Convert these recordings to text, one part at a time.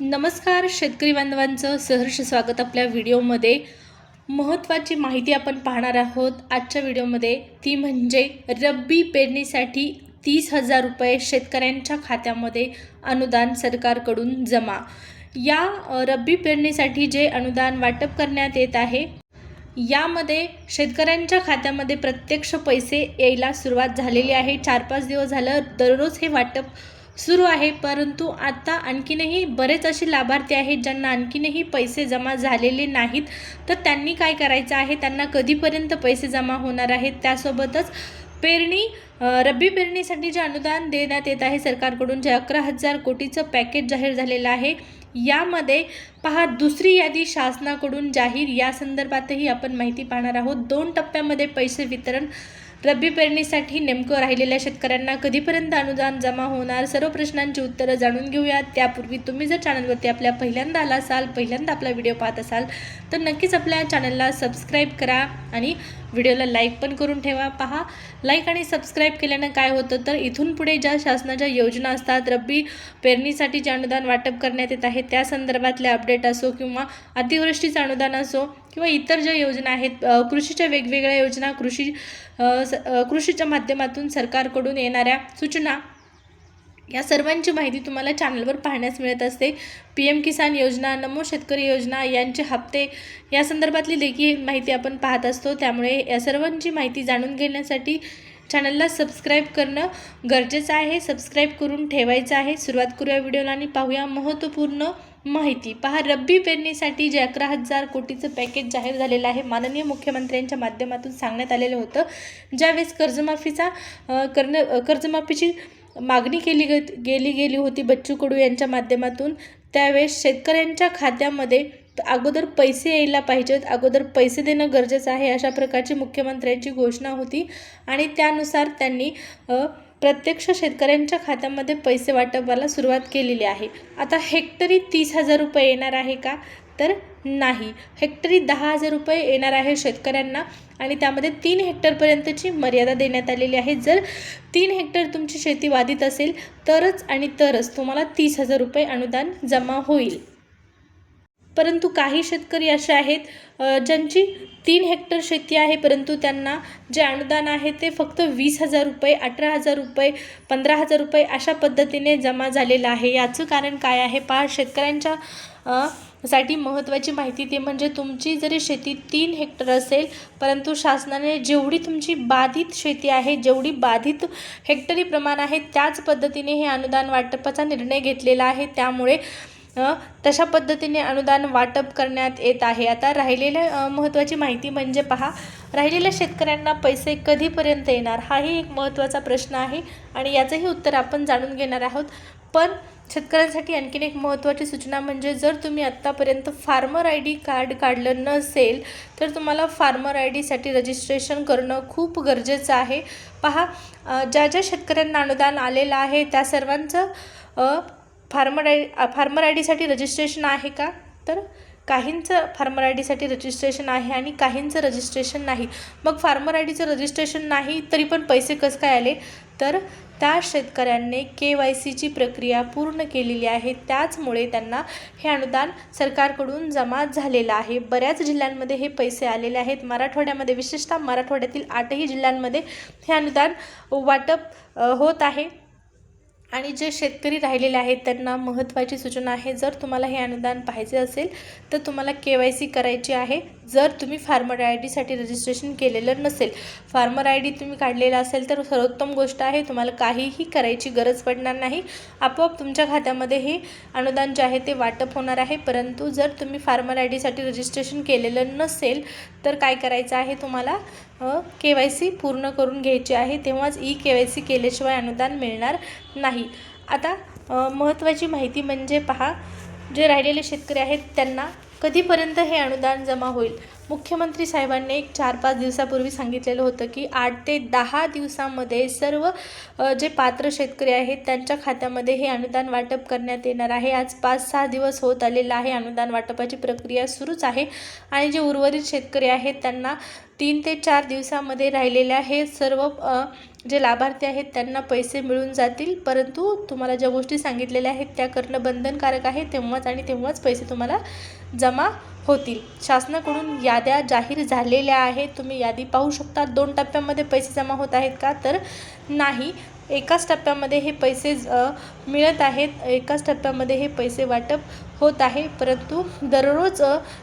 नमस्कार शेतकरी बांधवांचं सहर्ष स्वागत आपल्या व्हिडिओमध्ये. महत्त्वाची माहिती आपण पाहणार आहोत. आजच्या व्हिडिओमध्ये ती म्हणजे रब्बी पेरणीसाठी तीस हजार रुपये शेतकऱ्यांच्या खात्यामध्ये अनुदान सरकारकडून जमा. या रब्बी पेरणीसाठी जे अनुदान वाटप करण्यात येत आहे यामध्ये शेतकऱ्यांच्या खात्यामध्ये प्रत्यक्ष पैसे यायला सुरुवात झालेली आहे. चार पाच दिवस झालं दररोज हे वाटप सुरू आहे. परंतु आता आणखीनही बरेच असे लाभार्थी आहेत ज्यांना आणखीनही पैसे जमा झालेले नाहीत. तर त्यांनी काय करायचं आहे? त्यांना कधीपर्यंत पैसे जमा होणार आहेत? त्यासोबतच पेरणी रब्बी पेरणीसाठी जे अनुदान देण्यात येत आहे सरकारकडून जे अकरा हजार कोटीचं पॅकेज जाहीर झालेलं आहे यामध्ये पहा दुसरी यादी शासनाकडून जाहीर. या संदर्भातही आपण माहिती पाहणार आहोत. दोन टप्प्यामध्ये पैसे वितरण रब्बी पेरणीसाठी नेमकं राहिलेल्या शेतकऱ्यांना कधीपर्यंत अनुदान जमा होणार? सर्व प्रश्नांची उत्तरं जाणून घेऊयात. त्यापूर्वी तुम्ही जर चॅनलवरती आपल्या पहिल्यांदा आला असाल पहिल्यांदा आपला व्हिडिओ पाहत असाल तर नक्कीच आपल्या चॅनलला सबस्क्राईब करा आणि व्हिडिओला लाईक पण करून ठेवा. पहा लाईक आणि सबस्क्राईब केल्यानं काय होतं? तर इथून पुढे ज्या शासनाच्या योजना असतात रब्बी पेरणीसाठी जे अनुदान वाटप करण्यात येत आहे त्या संदर्भातले अपडेट असो किंवा अतिवृष्टीचं अनुदान असो किंवा इतर ज्या योजना आहेत कृषीच्या वेगवेगळ्या योजना कृषी स- कृषीच्या माध्यमातून सरकारकडून येणाऱ्या सूचना या सर्वांची माहिती तुम्हाला चॅनलवर पाहण्यास मिळत असते. पी एम किसान योजना नमो शेतकरी योजना यांचे हप्ते या संदर्भातली देखील माहिती आपण पाहत असतो. त्यामुळे या सर्वांची माहिती जाणून घेण्यासाठी चॅनलला सबस्क्राईब करणं गरजेचं आहे. सबस्क्राईब करून ठेवायचं आहे. सुरुवात करूया व्हिडिओला आणि पाहूया महत्त्वपूर्ण माहिती. पहा रब्बी पेरणीसाठी जे अकरा हजार कोटीचं पॅकेज जाहीर झालेलं आहे माननीय मुख्यमंत्र्यांच्या माध्यमातून सांगण्यात आलेलं होतं. ज्यावेळेस कर्जमाफीचा करणं कर्जमाफीची मागणी केली गे- गेली गेली होती बच्चू कडू यांच्या माध्यमातून त्यावेळेस शेतकऱ्यांच्या खात्यामध्ये अगोदर पैसे यायला पाहिजेत अगोदर पैसे देणं गरजेचं आहे अशा प्रकारची मुख्यमंत्र्यांची घोषणा होती. आणि त्यानुसार त्यांनी प्रत्यक्ष शेतकऱ्यांच्या खात्यामध्ये पैसे वाटपाला सुरुवात केलेली आहे. आता हेक्टरी तीस हजार रुपये येणार आहे का? तर नाही. हेक्टरी दहा हजार रुपये येणार आहे शेतकऱ्यांना आणि त्यामध्ये तीन हेक्टरपर्यंतची मर्यादा देण्यात आलेली आहे. जर तीन हेक्टर तुमची शेती बाधित असेल तरच आणि तरच तुम्हाला तीस हजार रुपये अनुदान जमा होईल. परंतु काही शेतकरी असे आहेत ज्यांची तीन हेक्टर शेती आहे परंतु त्यांना जे अनुदान आहे ते फक्त वीस हजार रुपये अठरा हजार रुपये पंधरा हजार रुपये अशा पद्धतीने जमा झालेलं आहे. याचं कारण काय आहे? पहा शेतकऱ्यांच्या साठी महत्त्वाची माहिती ते म्हणजे तुमची जरी शेती तीन हेक्टर असेल परंतु शासनाने जेवढी तुमची बाधित शेती आहे जेवढी बाधित हेक्टरी प्रमाण आहे त्याच पद्धतीने हे अनुदान वाटपाचा निर्णय घेतलेला आहे. त्यामुळे तशा पद्धतीने अनुदान वाटप करण्यात येत आहे. आता राहिलेल्या महत्त्वाची माहिती म्हणजे पहा राहिलेल्या शेतकऱ्यांना पैसे कधीपर्यंत येणार? हाही एक महत्त्वाचा प्रश्न आहे आणि याचंही उत्तर आपण जाणून घेणार आहोत. पण शेतकऱ्यांसाठी आणखीन एक महत्त्वाची सूचना म्हणजे जर तुम्ही आत्तापर्यंत फार्मर आय डी कार्ड काढलं नसेल तर तुम्हाला फार्मर आय डीसाठी रजिस्ट्रेशन करणं खूप गरजेचं आहे. पहा ज्या ज्या शेतकऱ्यांना अनुदान आलेलं आहे त्या सर्वांचं फार्मर आय फार्मर आय डीसाठी रजिस्ट्रेशन आहे का? तर काहींचं फार्मर आय डीसाठी रजिस्ट्रेशन आहे आणि काहींचं रजिस्ट्रेशन नाही. मग फार्मर आय डीचं रजिस्ट्रेशन नाही तरी पण पैसे कसं काय आले? तर त्या शेतकऱ्यांनी के वाय सीची प्रक्रिया पूर्ण केलेली आहे. त्याचमुळे त्यांना हे अनुदान सरकारकडून जमा झालेलं आहे. बऱ्याच जिल्ह्यांमध्ये हे पैसे आलेले आहेत. मराठवाड्यामध्ये विशेषतः मराठवाड्यातील आठही जिल्ह्यांमध्ये हे अनुदान वाटप होत आहे. आणि जे शेतकरी राहिलेले आहेत त्यांना महत्त्वाची सूचना आहे. जर तुम्हाला हे अनुदान पाहिजे असेल तर तुम्हाला के वाय सी करायची आहे. जर तुम्ही फार्मर आय डीसाठी रजिस्ट्रेशन केलेलं नसेल फार्मर आय डी तुम्ही काढलेला असेल तर सर्वोत्तम गोष्ट आहे. तुम्हाला काहीही करायची गरज पडणार नाही. आपोआप तुमच्या खात्यामध्ये हे अनुदान जे आहे ते वाटप होणार आहे. परंतु जर तुम्ही फार्मर आय डीसाठी रजिस्ट्रेशन केलेलं नसेल तर काय करायचं आहे? तुम्हाला के वाय सी पूर्ण करून घ्यायची आहे. तेव्हाच ई के वाय सी केल्याशिवाय अनुदान मिळणार नाही. आता महत्त्वाची माहिती म्हणजे पहा जे राहिलेले शेतकरी आहेत त्यांना कधीपर्यंत हे अनुदान जमा होईल? मुख्यमंत्री साहेबांनी एक चार पाच दिवसापूर्वी सांगितलेलं होतं की आठ ते दहा दिवसामध्ये सर्व जे पात्र शेतकरी आहेत त्यांच्या खात्यामध्ये हे अनुदान वाटप करण्यात येणार आहे. आज पाच सहा दिवस होत आलेलं आहे. अनुदान वाटपाची प्रक्रिया सुरूच आहे आणि जे उर्वरित शेतकरी आहेत त्यांना तीन ते चार दिवसामध्ये राहिलेल्या हे सर्व जे लाभार्थी आहेत त्यांना पैसे मिळून जातील. परंतु तुम्हाला ज्या गोष्टी सांगितलेल्या आहेत त्या करणं बंधनकारक आहे. तेव्हाच आणि तेव्हाच पैसे तुम्हाला जमा होतील. शासनाकडून याद्या जाहीर झालेल्या आहेत. तुम्ही यादी पाहू शकता. दोन टप्प्यामध्ये पैसे जमा होत आहेत का? तर नाही. एकाच टप्प्यामध्ये हे पैसे मिळत आहेत. एकाच टप्प्यामध्ये हे पैसे वाटप होत आहे. परंतु दररोज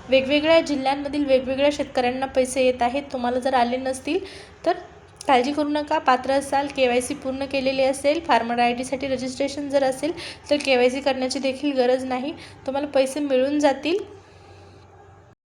वेगवेगळ्या जिल्ह्यांमधील वेगवेगळ्या शेतकऱ्यांना पैसे येत आहेत. तुम्हाला जर आले नसतील तर काळजी करू नका. पात्र असाल के वाय सी पूर्ण केलेली असेल फार्मर आय डीसाठी रजिस्ट्रेशन जर असेल तर के वाय सी करण्याची देखील गरज नाही. तुम्हाला पैसे मिळून जातील.